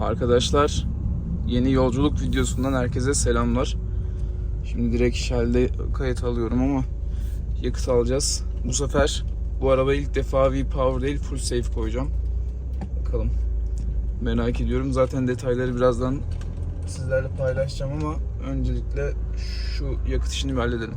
Arkadaşlar yeni yolculuk videosundan herkese selamlar. Şimdi direkt Shell'de kayıt alıyorum ama yakıt alacağız. Bu sefer bu araba ilk defa V-Power değil full safe koyacağım. Bakalım. Merak ediyorum. Zaten detayları birazdan sizlerle paylaşacağım ama öncelikle şu yakıt işini bir halledelim.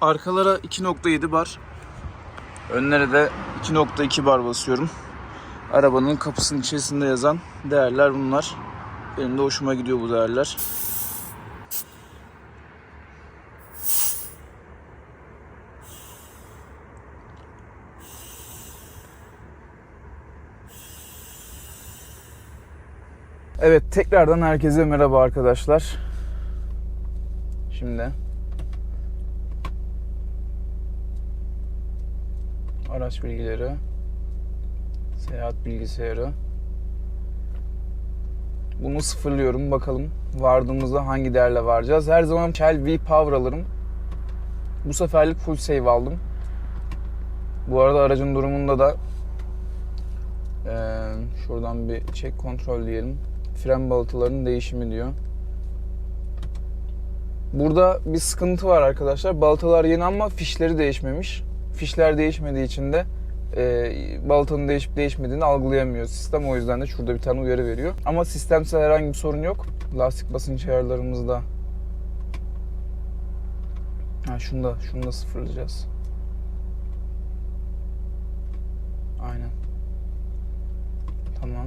Arkalara 2.7 bar. Önlere de 2.2 bar basıyorum. Arabanın kapısının içerisinde yazan değerler bunlar. Benim de hoşuma gidiyor bu değerler. Evet tekrardan herkese merhaba arkadaşlar. Şimdi araç bilgileri Seyahat bilgisayarı. Bunu sıfırlıyorum. Bakalım vardığımızda hangi değerle varacağız. Her zaman Shell V-Power alırım. Bu seferlik full save aldım. Bu arada aracın durumunda da eee, şuradan bir check kontrol diyelim. Fren balatalarının değişimi diyor. Burada bir sıkıntı var arkadaşlar. Balatalar yeni ama fişleri değişmemiş. Fişler değişmediği için de e, balatanın değişip değişmediğini algılayamıyor sistem. O yüzden de şurada bir tane uyarı veriyor. Ama sistemsel herhangi bir sorun yok. Lastik basınç ayarlarımızda. Ha şunu da, şunu da sıfırlayacağız. Aynen. Tamam.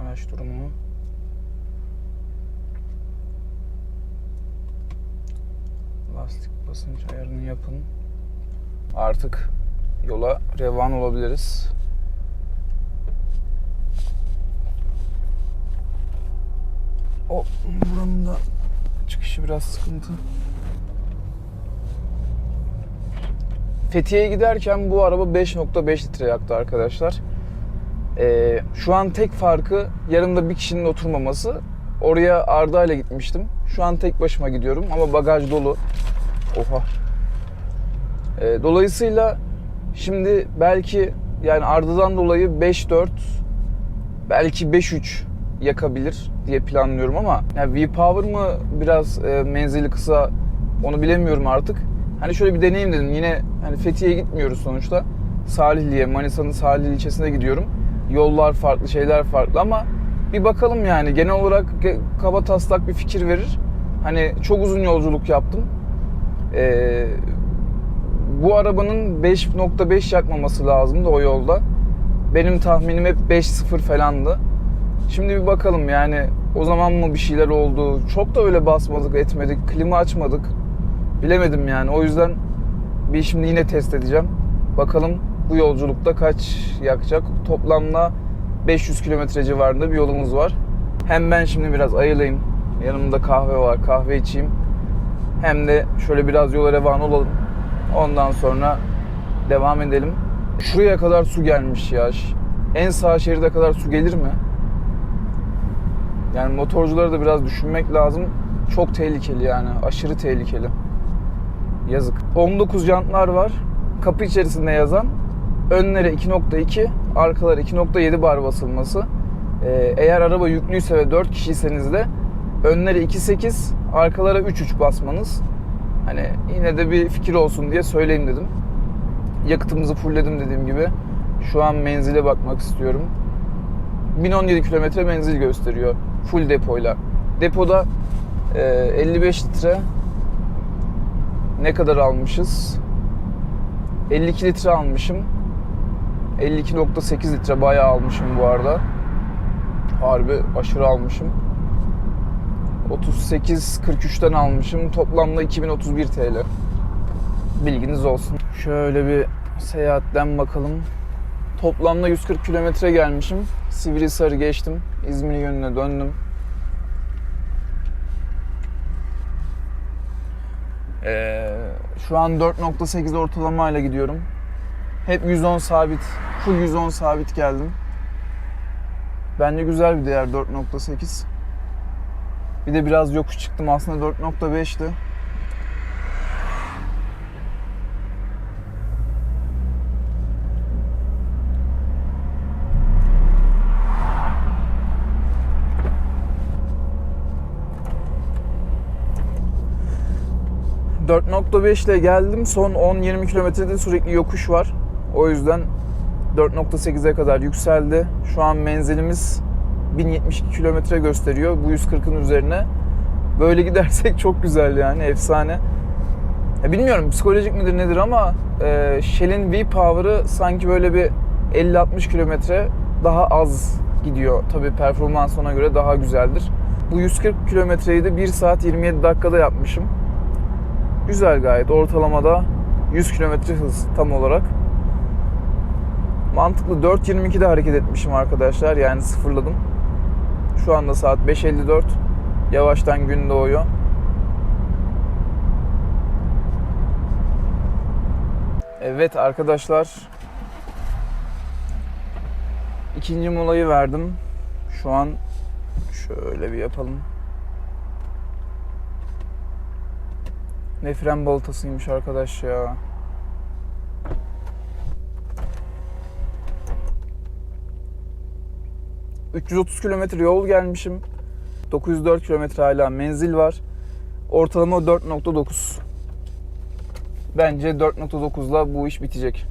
Araç durumu. Lastik basınç ayarını yapın. Artık yola revan olabiliriz. O buranın da çıkışı biraz sıkıntı. Fethiye'ye giderken bu araba 5.5 litre yaktı arkadaşlar. Ee, şu an tek farkı yanımda bir kişinin oturmaması. Oraya Arda ile gitmiştim. Şu an tek başıma gidiyorum ama bagaj dolu. Oha. Ee, dolayısıyla Şimdi belki yani Arda'dan dolayı 5-4 belki 5-3 yakabilir diye planlıyorum ama yani V-Power mı biraz e, menzili kısa onu bilemiyorum artık. Hani şöyle bir deneyim dedim. Yine hani Fethiye'ye gitmiyoruz sonuçta. Salihli'ye, Manisa'nın Salihli ilçesine gidiyorum. Yollar farklı, şeyler farklı ama bir bakalım yani. Genel olarak kaba taslak bir fikir verir. Hani çok uzun yolculuk yaptım. Ee, bu arabanın 5.5 yakmaması lazımdı o yolda. Benim tahminim hep 5.0 falandı. Şimdi bir bakalım yani o zaman mı bir şeyler oldu? Çok da öyle basmadık etmedik. Klima açmadık. Bilemedim yani. O yüzden bir şimdi yine test edeceğim. Bakalım bu yolculukta kaç yakacak? Toplamda 500 kilometre civarında bir yolumuz var. Hem ben şimdi biraz ayılayım. Yanımda kahve var. Kahve içeyim. Hem de şöyle biraz yola revan olalım. Ondan sonra devam edelim. Şuraya kadar su gelmiş ya. En sağ şeride kadar su gelir mi? Yani motorcuları da biraz düşünmek lazım. Çok tehlikeli yani. Aşırı tehlikeli. Yazık. 19 jantlar var. Kapı içerisinde yazan. Önlere 2.2, arkalara 2.7 bar basılması. Ee, eğer araba yüklüyse ve 4 kişiyseniz de önlere 2.8, arkalara 3.3 basmanız. Hani yine de bir fikir olsun diye söyleyeyim dedim. Yakıtımızı fullledim dediğim gibi. Şu an menzile bakmak istiyorum. 1017 kilometre menzil gösteriyor full depoyla. Depoda e, 55 litre ne kadar almışız? 52 litre almışım. 52.8 litre bayağı almışım bu arada. Harbi aşırı almışım. 38-43'ten almışım. Toplamda 2031 TL. Bilginiz olsun. Şöyle bir seyahatten bakalım. Toplamda 140 kilometre gelmişim. Sivrihisar'ı geçtim. İzmir yönüne döndüm. Ee, şu an 4.8 ortalamayla gidiyorum. Hep 110 sabit, full 110 sabit geldim. Bence güzel bir değer 4.8. Bir de biraz yokuş çıktım aslında 4.5'ti. ...4.5 ile geldim. Son 10-20 kilometrede sürekli yokuş var. O yüzden 4.8'e kadar yükseldi. Şu an menzilimiz 1072 kilometre gösteriyor. Bu 140'ın üzerine. Böyle gidersek çok güzel yani efsane. Ya bilmiyorum psikolojik midir nedir ama e, Shell'in V-Power'ı sanki böyle bir 50-60 kilometre daha az gidiyor. Tabii performans ona göre daha güzeldir. Bu 140 kilometreyi de 1 saat 27 dakikada yapmışım. Güzel gayet. Ortalamada 100 kilometre hız tam olarak. Mantıklı 4.22'de hareket etmişim arkadaşlar. Yani sıfırladım. Şu anda saat 5.54. Yavaştan gün doğuyor. Evet arkadaşlar. İkinci molayı verdim. Şu an şöyle bir yapalım. Ne fren balatasıymış arkadaş ya. ...330 kilometre yol gelmişim. 904 kilometre hala menzil var. Ortalama 4.9. Bence 4.9'la bu iş bitecek.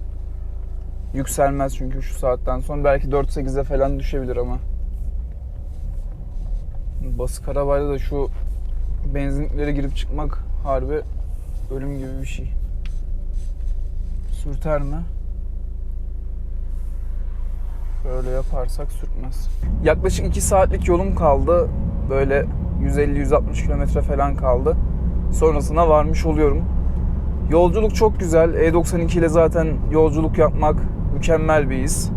Yükselmez çünkü şu saatten sonra. Belki 4.8'e falan düşebilir ama. Basık arabayla da şu benzinliklere girip çıkmak harbi ölüm gibi bir şey. Sürter mi? Böyle yaparsak sürtmez. Yaklaşık 2 saatlik yolum kaldı. Böyle 150-160 kilometre falan kaldı. Sonrasına varmış oluyorum. Yolculuk çok güzel. E92 ile zaten yolculuk yapmak mükemmel bir his.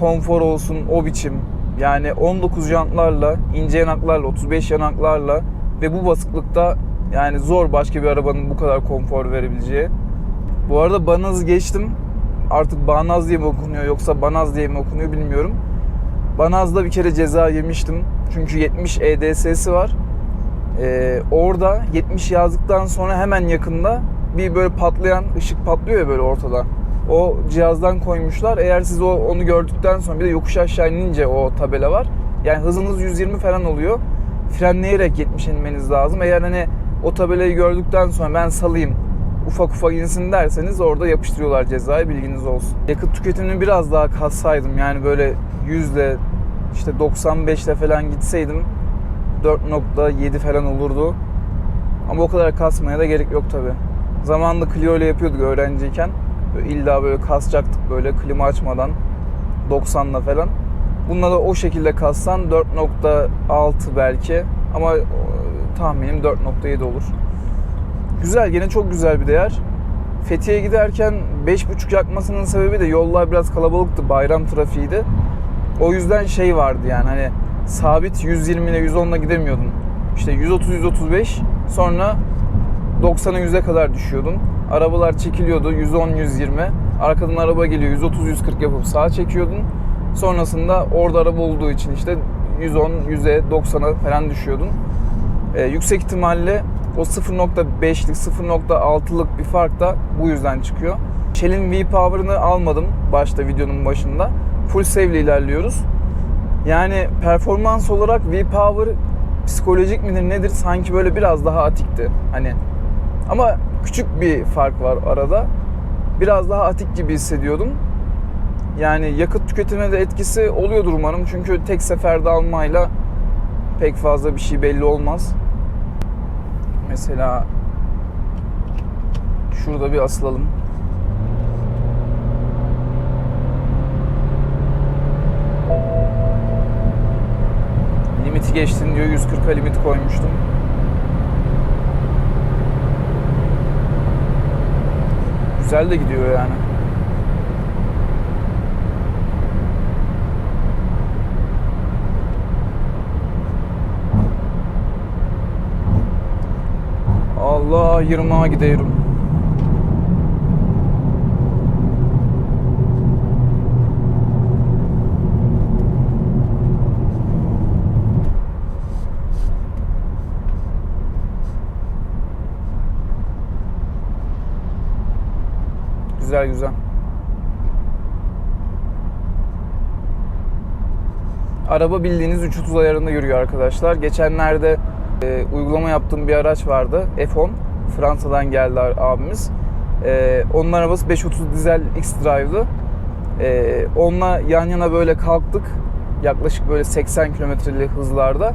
Konfor olsun o biçim. Yani 19 jantlarla, ince yanaklarla, 35 yanaklarla ve bu basıklıkta yani zor başka bir arabanın bu kadar konfor verebileceği. Bu arada Banaz'ı geçtim. Artık Banaz diye mi okunuyor yoksa Banaz diye mi okunuyor bilmiyorum. Banaz'da bir kere ceza yemiştim. Çünkü 70 EDS'si var. Ee, orada 70 yazdıktan sonra hemen yakında bir böyle patlayan ışık patlıyor ya böyle ortada. O cihazdan koymuşlar. Eğer siz o onu gördükten sonra bir de yokuş aşağı inince o tabela var. Yani hızınız 120 falan oluyor. Frenleyerek 70 inmeniz lazım. Eğer hani o tabelayı gördükten sonra ben salayım ufak ufak insin derseniz orada yapıştırıyorlar cezayı bilginiz olsun. Yakıt tüketimini biraz daha kassaydım yani böyle 100 ile işte 95 ile falan gitseydim 4.7 falan olurdu. Ama o kadar kasmaya da gerek yok tabi. Zamanında Clio ile yapıyorduk öğrenciyken. Böyle illa böyle kasacaktık böyle klima açmadan 90'la falan. Bununla da o şekilde kassan 4.6 belki ama e, tahminim 4.7 olur. Güzel gene çok güzel bir değer. Fethiye'ye giderken 5.5 yakmasının sebebi de yollar biraz kalabalıktı. Bayram trafiğiydi. O yüzden şey vardı yani hani sabit 120 ile 110 ile gidemiyordun. İşte 130-135 sonra 90'a 100'e kadar düşüyordun. Arabalar çekiliyordu 110-120. Arkadan araba geliyor 130-140 yapıp sağa çekiyordun. Sonrasında orada araba olduğu için işte 110, 100'e, 90'a falan düşüyordun. Ee, yüksek ihtimalle o 0.5'lik 0.6'lık bir fark da bu yüzden çıkıyor. Shell'in V-Power'ını almadım başta videonun başında. Full save ile ilerliyoruz. Yani performans olarak V-Power psikolojik midir nedir sanki böyle biraz daha atikti. Hani ama küçük bir fark var arada. Biraz daha atik gibi hissediyordum. Yani yakıt tüketimine de etkisi oluyordur umarım. Çünkü tek seferde almayla pek fazla bir şey belli olmaz. Mesela şurada bir asılalım. Limiti geçtin diyor 140'a limit koymuştum. Güzel de gidiyor yani. Allah yırmağa gidiyorum. Güzel güzel. Araba bildiğiniz 330 ayarında yürüyor arkadaşlar. Geçenlerde e, uygulama yaptığım bir araç vardı. F10. Fransa'dan geldi abimiz. Ee, onun arabası 530 dizel X-Drive'dı. Ee, onunla yan yana böyle kalktık. Yaklaşık böyle 80 kilometreli hızlarda.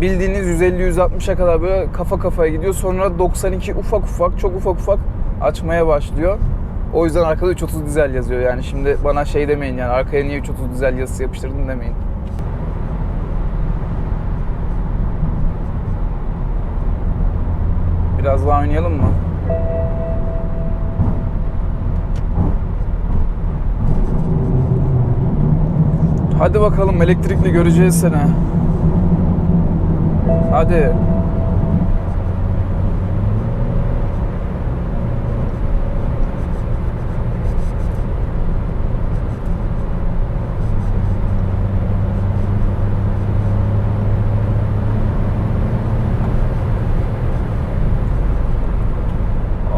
Bildiğiniz 150-160'a kadar böyle kafa kafaya gidiyor. Sonra 92 ufak ufak, çok ufak ufak açmaya başlıyor. O yüzden arkada 330 dizel yazıyor yani. Şimdi bana şey demeyin yani arkaya niye 330 dizel yazısı yapıştırdın demeyin. Biraz daha oynayalım mı? Hadi bakalım elektrikli göreceğiz seni. Hadi.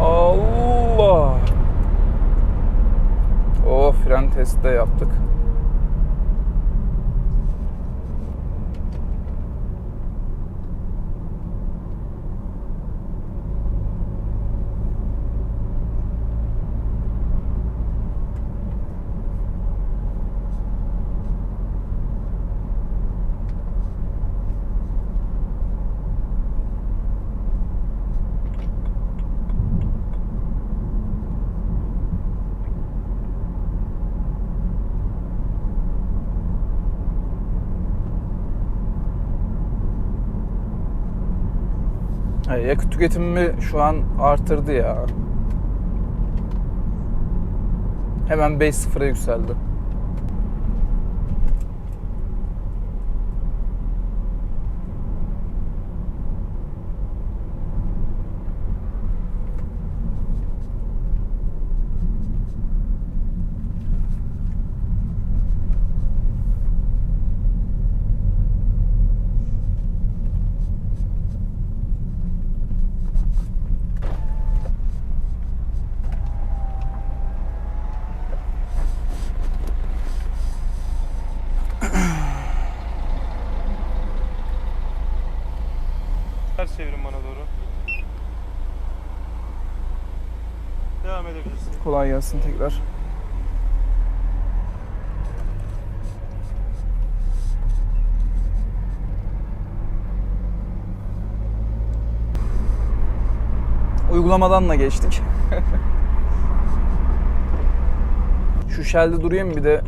Allah. Oh fren testi de yaptık. Yani yakıt tüketimimi şu an artırdı ya. Hemen 5.0'a yükseldi. Çevirin bana doğru. Devam edebilirsin. Kolay gelsin tekrar. Uygulamadan da geçtik. Şu Shell'de durayım bir de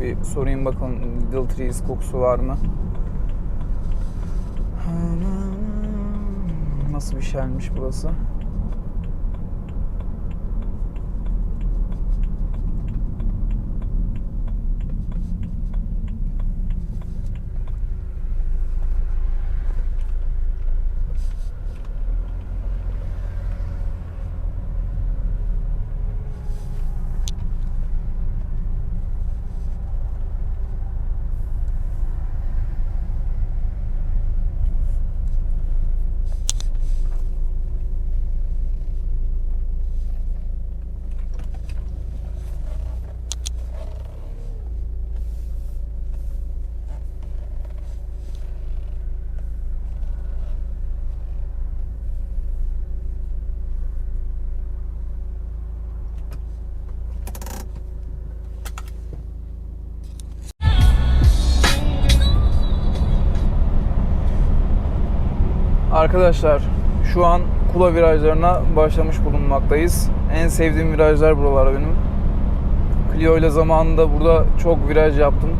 bir sorayım bakalım Little Trees kokusu var mı? Nasıl bir Shell'miş burası? Arkadaşlar şu an Kula virajlarına başlamış bulunmaktayız. En sevdiğim virajlar buralar benim. Clio ile zamanında burada çok viraj yaptım.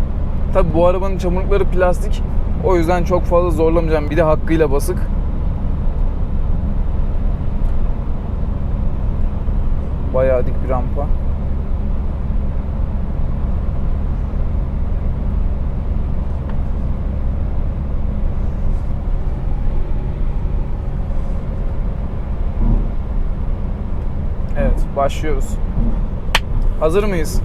Tabi bu arabanın çamurlukları plastik. O yüzden çok fazla zorlamayacağım. Bir de hakkıyla basık. Bayağı dik bir rampa. Evet, başlıyoruz. Hazır mıyız?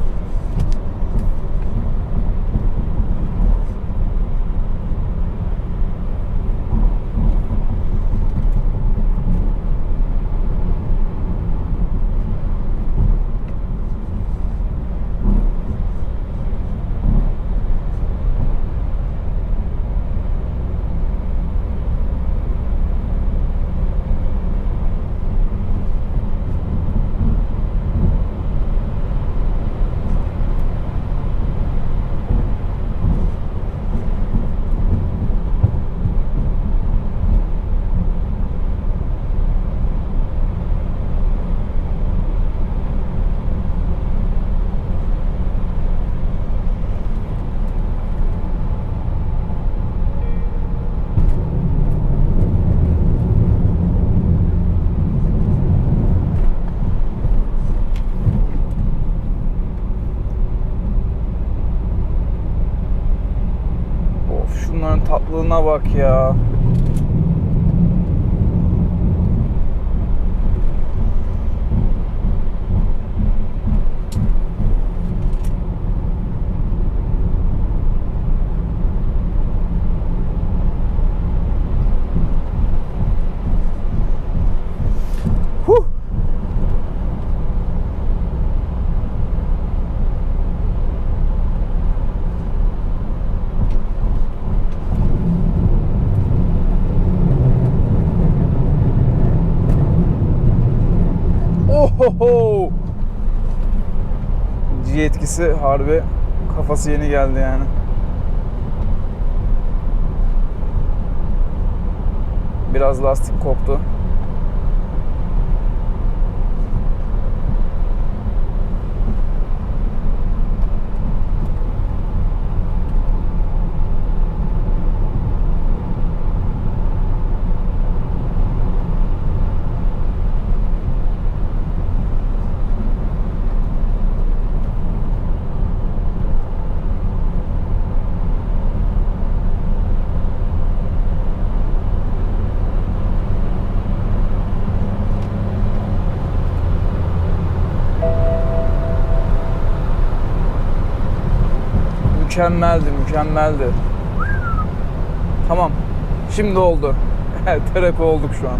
Tatlılığına bak ya. Ohoho. G etkisi harbi kafası yeni geldi yani. Biraz lastik koptu. Mükemmeldi, mükemmeldi. Tamam. Şimdi oldu. Terapi olduk şu an.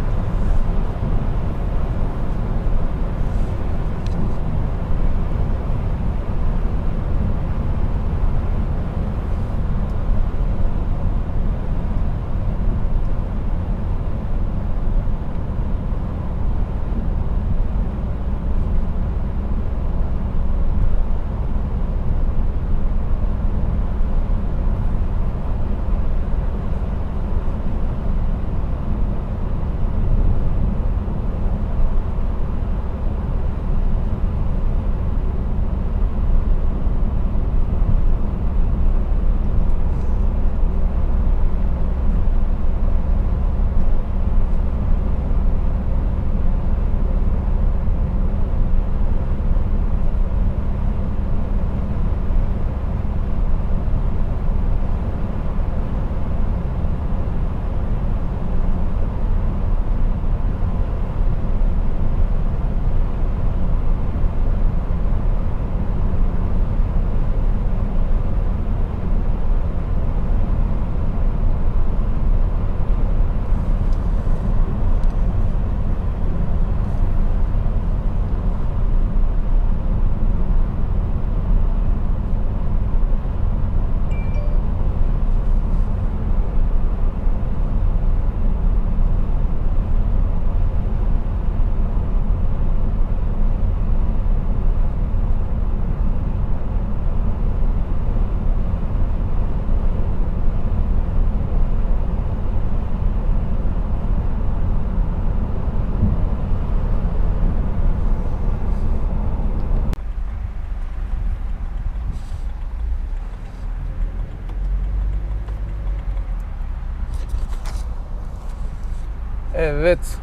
Evet.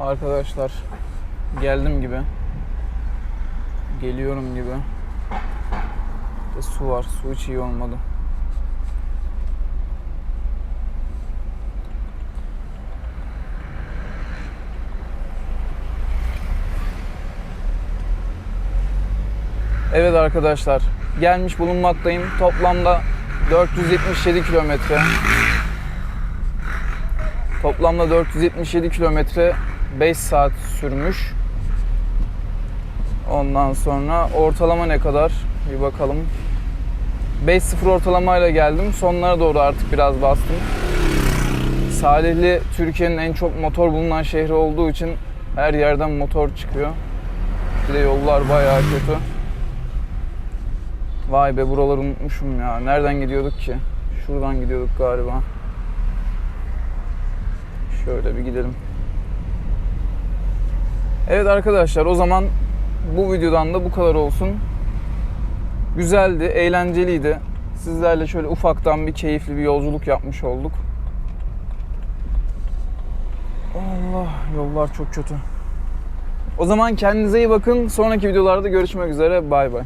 Arkadaşlar geldim gibi. Geliyorum gibi. De su var. Su hiç iyi olmadı. Evet arkadaşlar gelmiş bulunmaktayım. Toplamda 477 kilometre. Toplamda 477 kilometre 5 saat sürmüş. Ondan sonra ortalama ne kadar? Bir bakalım. 5.0 ortalamayla geldim. Sonlara doğru artık biraz bastım. Salihli Türkiye'nin en çok motor bulunan şehri olduğu için her yerden motor çıkıyor. Bir de yollar bayağı kötü. Vay be buraları unutmuşum ya. Nereden gidiyorduk ki? Şuradan gidiyorduk galiba. Şöyle bir gidelim. Evet arkadaşlar o zaman bu videodan da bu kadar olsun. Güzeldi, eğlenceliydi. Sizlerle şöyle ufaktan bir keyifli bir yolculuk yapmış olduk. Allah yollar çok kötü. O zaman kendinize iyi bakın. Sonraki videolarda görüşmek üzere. Bay bay.